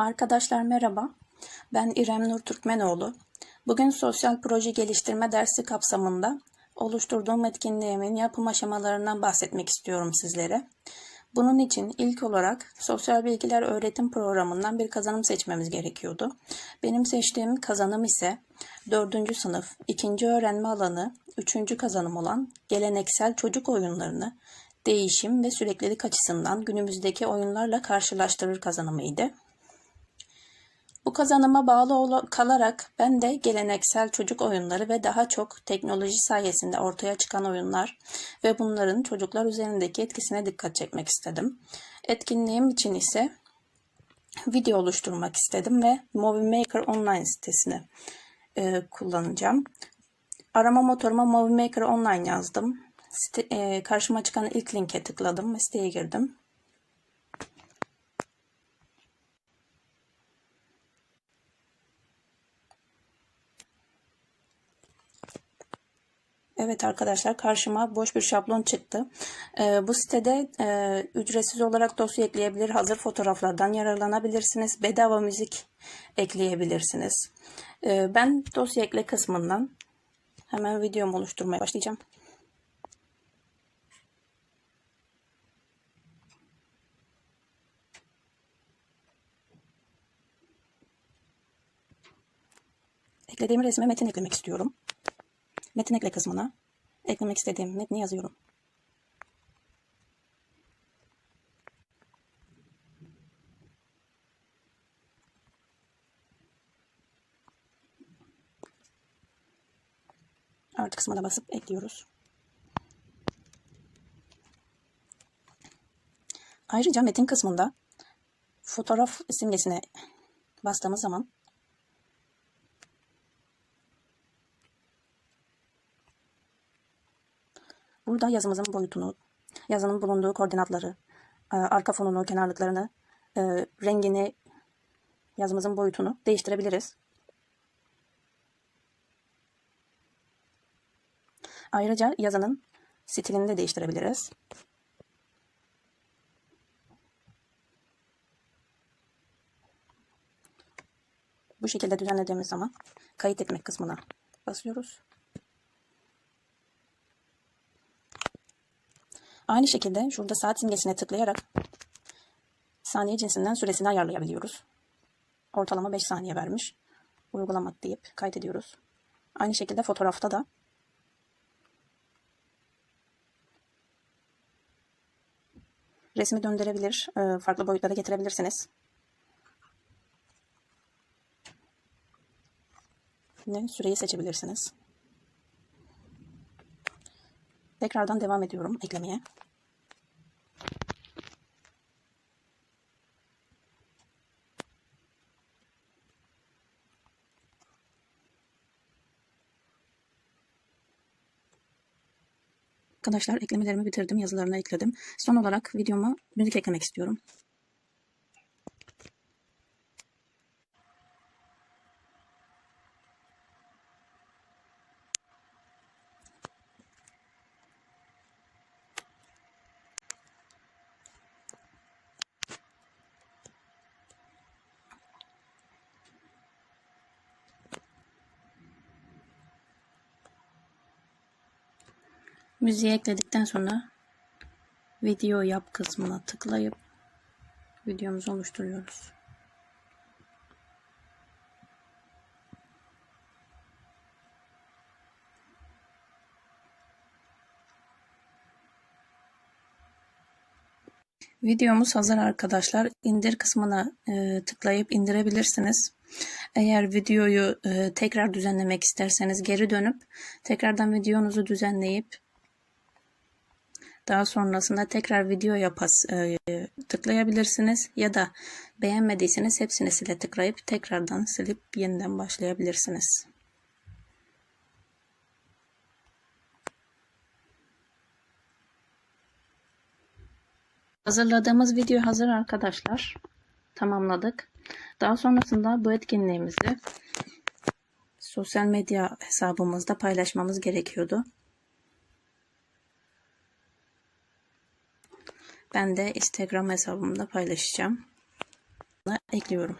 Arkadaşlar merhaba. Ben İrem Nur Türkmenoğlu. Bugün sosyal proje geliştirme dersi kapsamında oluşturduğum etkinliğimin yapım aşamalarından bahsetmek istiyorum sizlere. Bunun için ilk olarak sosyal bilgiler öğretim programından bir kazanım seçmemiz gerekiyordu. Benim seçtiğim kazanım ise 4. sınıf 2. öğrenme alanı 3. kazanım olan geleneksel çocuk oyunlarını değişim ve süreklilik açısından günümüzdeki oyunlarla karşılaştırır kazanımıydı. Bu kazanıma bağlı kalarak ben de geleneksel çocuk oyunları ve daha çok teknoloji sayesinde ortaya çıkan oyunlar ve bunların çocuklar üzerindeki etkisine dikkat çekmek istedim. Etkinliğim için ise video oluşturmak istedim ve Movie Maker online sitesini e, kullanacağım. Arama motoruma Movie Maker online yazdım. Site, e, karşıma çıkan ilk linke tıkladım ve siteye girdim. Evet arkadaşlar karşıma boş bir şablon çıktı. Ee, bu sitede e, ücretsiz olarak dosya ekleyebilir, hazır fotoğraflardan yararlanabilirsiniz, bedava müzik ekleyebilirsiniz. Ee, ben dosya ekle kısmından hemen videomu oluşturmaya başlayacağım. Eklediğim resme metin eklemek istiyorum. Metin ekle kısmına eklemek istediğim metni yazıyorum. Artı kısmına basıp ekliyoruz. Ayrıca metin kısmında fotoğraf simgesine bastığımız zaman Burada yazımızın boyutunu, yazının bulunduğu koordinatları, e, arka fonunu, kenarlıklarını, e, rengini, yazımızın boyutunu değiştirebiliriz. Ayrıca yazının stilini de değiştirebiliriz. Bu şekilde düzenlediğimiz zaman kayıt etmek kısmına basıyoruz. Aynı şekilde şurada saat simgesine tıklayarak saniye cinsinden süresini ayarlayabiliyoruz. Ortalama 5 saniye vermiş. Uygulamak deyip kaydediyoruz. Aynı şekilde fotoğrafta da resmi döndürebilir, e, farklı boyutlara getirebilirsiniz. Süreyi seçebilirsiniz. Tekrardan devam ediyorum eklemeye. Arkadaşlar eklemelerimi bitirdim. Yazılarını ekledim. Son olarak videoma müzik eklemek istiyorum. Müziği ekledikten sonra video yap kısmına tıklayıp videomuzu oluşturuyoruz. Videomuz hazır arkadaşlar. İndir kısmına e, tıklayıp indirebilirsiniz. Eğer videoyu e, tekrar düzenlemek isterseniz geri dönüp tekrardan videonuzu düzenleyip daha sonrasında tekrar video yapas e, tıklayabilirsiniz ya da beğenmediyseniz hepsini sile tıklayıp tekrardan silip yeniden başlayabilirsiniz. Hazırladığımız video hazır arkadaşlar. Tamamladık. Daha sonrasında bu etkinliğimizi sosyal medya hesabımızda paylaşmamız gerekiyordu. Ben de Instagram hesabımda paylaşacağım. Ekliyorum.